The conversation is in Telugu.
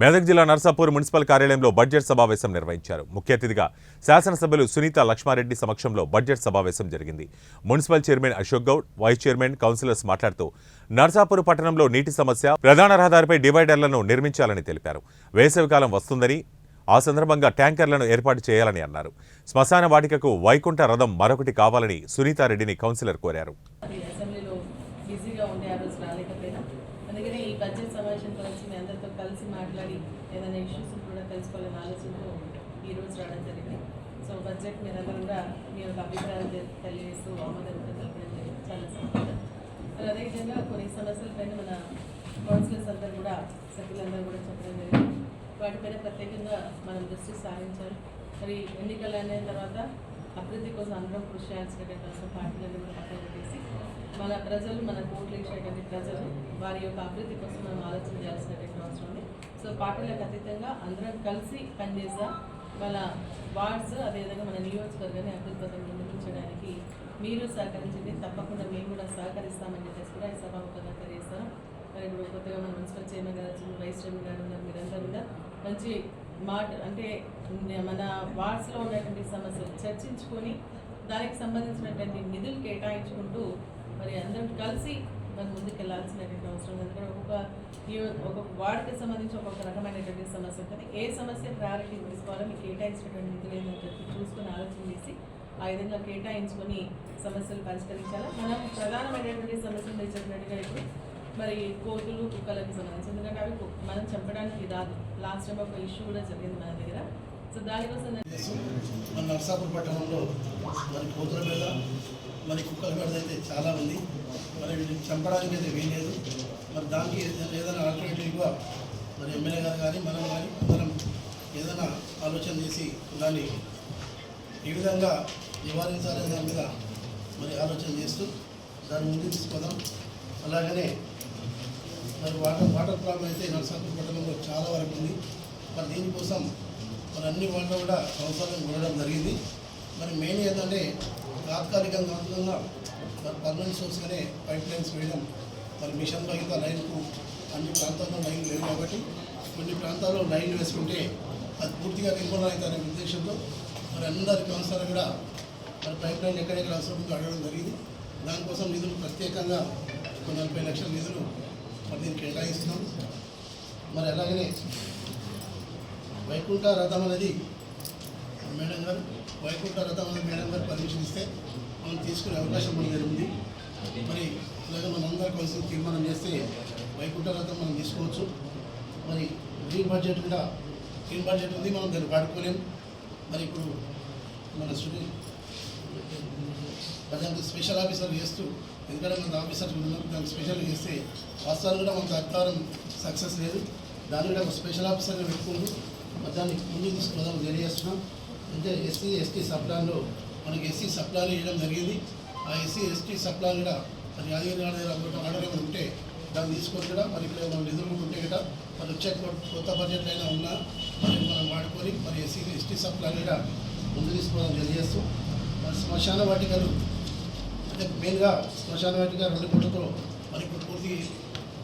మెదక్ జిల్లా నర్సాపూర్ మున్సిపల్ కార్యాలయంలో బడ్జెట్ సమావేశం నిర్వహించారు. ముఖ్య అతిథిగా శాసనసభ్యులు సునీత లక్ష్మారెడ్డి సమక్షంలో బడ్జెట్ సమావేశం జరిగింది. Municipal chairman Ashok Goud vice chairman councillors మాట్లాడుతూ నర్సాపూర్ పట్టణంలో నీటి సమస్య ప్రధాన రహదారిపై డివైడర్లను నిర్మించాలని తెలిపారు. వేసవికాలం వస్తుందని ఆ సందర్భంగా ట్యాంకర్లను ఏర్పాటు చేయాలని అన్నారు. శ్మశాన వాటికకు వైకుంఠ రథం మరొకటి కావాలని సునీతారెడ్డిని కౌన్సిలర్ కోరారు. బడ్జెట్ సమావేశం గురించి మీ అందరితో కలిసి మాట్లాడి ఏదైనా ఇష్యూస్ కూడా తెలుసుకోవాలని ఆలోచనతో ఈరోజు రావడం జరిగింది. సో బడ్జెట్ మీద కూడా మీ యొక్క అభిప్రాయాలు తెలియజేస్తూ ఆమోదం తెలపడం జరిగింది. చాలా సంతోషం. మరి అదేవిధంగా కొన్ని సమస్యలపైన మన కౌన్సిలర్స్ అందరూ కూడా సభ్యులందరూ కూడా చెప్పడం జరిగింది. వాటిపైన ప్రత్యేకంగా మనం దృష్టి సారించాలి మరి ఎన్నికలు అయిన తర్వాత అభివృద్ధి కోసం అందరం కృషి చేయాల్సినటువంటి అవసరం పార్టీలను కూడా పక్కన పెట్టేసి మన ప్రజలు మన ఓట్లు ఇచ్చేటువంటి ప్రజలు వారి యొక్క అభివృద్ధి కోసం మనం ఆలోచన చేయాల్సినటువంటి అవసరం ఉంది. సో పార్టీలకు అతీతంగా అందరం కలిసి పనిచేద్దాం మన వార్డ్స్ అదేవిధంగా మన నియోజకవర్గాన్ని అభివృద్ధి నిర్మించడానికి మీరు సహకరించండి. తప్పకుండా మేము కూడా సహకరిస్తామని చెప్పేసి కూడా ఈ సభాముఖంగా తెలియజేస్తాను. మరి ఇప్పుడు కొత్తగా మన మున్సిపల్ చైర్మన్ గారు వైస్ చైర్మన్ గారు ఉన్నారు మీరందరూ కూడా మంచి మాట అంటే మన వార్డ్స్లో ఉన్నటువంటి సమస్యలు చర్చించుకొని దానికి సంబంధించినటువంటి నిధులు కేటాయించి కలిసి మరి ముందుకు వెళ్ళాల్సినటువంటి అవసరం ఉంది ఎందుకంటే ఒక్కొక్క ఒక ఒక్కొక్క వార్డుకి సంబంధించి ఒక్కొక్క రకమైనటువంటి సమస్య ఉంటుంది. ఏ సమస్య ప్రయారిటీ తీసుకోవాలో మీకు కేటాయించినటువంటి నిధులు ఏంటని చెప్పి చూసుకొని ఆలోచన చేసి ఆ విధంగా కేటాయించుకొని సమస్యలు పరిష్కరించాలా? మనం ప్రధానమైనటువంటి సమస్యలు తెచ్చినట్టుగా ఇప్పుడు మరి కోతులు కుక్కలకు సంబంధించి ఎందుకంటే అవి మనం చంపడానికి రాదు. లాస్ట్ టైం ఒక ఇష్యూ కూడా జరిగింది మన దగ్గర. సో దానికోసం మన నర్సాపూర్ పట్టణంలో మరి కోతుల మీద మరి కుక్కల మీద అయితే చాలా ఉంది. మరి వీటిని చంపడానికి అయితే వీలేదు మరి దానికి ఏదైనా- ఏదైనా ఆల్టర్నేటివ్గా మరి ఎమ్మెల్యే గారు కానీ మనం కానీ అందరం ఏదైనా ఆలోచన చేసి దాన్ని ఈ విధంగా నివారించాలనే దాని మీద మరి ఆలోచన చేస్తూ దాన్ని ముందుకు తీసుకుందాం. అలాగనే మరి వాటర్ వాటర్ ప్రాబ్లం అయితే నరసాపూర్ పట్టణంలో చాలా వరకు ఉంది. మరి దీనికోసం మరి అన్ని వాళ్ళు కూడా సంవత్సరాలు కొనడం జరిగింది. మరి మెయిన్ ఏంటంటే తాత్కాలికంగా అనుగుణంగా మరి పర్మనెంట్ సోర్స్గానే పైప్ లైన్స్ వేయడం మరి మిషన్ రహిత లైన్కు అన్ని ప్రాంతాల్లో లైన్ లేవు కాబట్టి కొన్ని ప్రాంతాల్లో లైన్ వేసుకుంటే అది పూర్తిగా నిర్మూలన అవుతారనే ఉద్దేశంతో మరి అందరి కౌన్సిలర్ కూడా మరి పైప్ లైన్ ఎక్కడెక్కడ అవసరం ఉందో అడగడం జరిగింది. దానికోసం నిధులు ప్రత్యేకంగా ఒక నలభై లక్షల నిధులు మరి దీనికి కేటాయిస్తున్నాం. మరి అలాగనే వైకుంఠ రథం అనేది మేడం గారు వైకుంఠ రథం మేడం గారు పర్మిషన్ ఇస్తే మనం తీసుకునే అవకాశం మన జరిగింది మరి ఇలాగ మనందరూ కలిసి తీర్మానం చేస్తే వైకుంఠ రథం మనం తీసుకోవచ్చు. మరి గ్రీన్ బడ్జెట్ కూడా గ్రీన్ బడ్జెట్ ఉంది మనం దాన్ని వాడుకోలేం. మరి ఇప్పుడు మన స్టూడెంట్ ప్రజలకు స్పెషల్ ఆఫీసర్ చేస్తూ ఎందుకంటే మన ఆఫీసర్ ఉన్నారు దానికి స్పెషల్ చేస్తే వాస్తవాలు కూడా మనకు అధికారం సక్సెస్ లేదు. దాన్ని కూడా ఒక స్పెషల్ ఆఫీసర్గా పెట్టుకుంటూ దాన్ని ముందుకు తీసుకుపోదాం తెలియజేస్తున్నాం. అంటే ఎస్సీ ఎస్టీ సప్లాన్లో మనకి ఎస్సీ సప్లాన్ ఇవ్వడం జరిగింది. ఆ ఎస్సీ ఎస్టీ సప్లాన్ కూడా మరి యాదగిరి గారి దగ్గర ఆర్డర్ ఉంటే దాన్ని తీసుకొని కూడా మరి ఇక్కడ మనం నిధులు ఉంటే కూడా మరి వచ్చే కొత్త బడ్జెట్ అయినా ఉన్నా మరి మనం వాడుకొని మరి ఎస్సీ ఎస్టీ సప్లాన్ కూడా ముందు తీసుకోవడం తెలియజేస్తూ మరి శ్మశాన వాటికలు అంటే మెయిన్గా శ్మశాన వాటిక రెండు కోట్లతో మరి ఇప్పుడు పూర్తి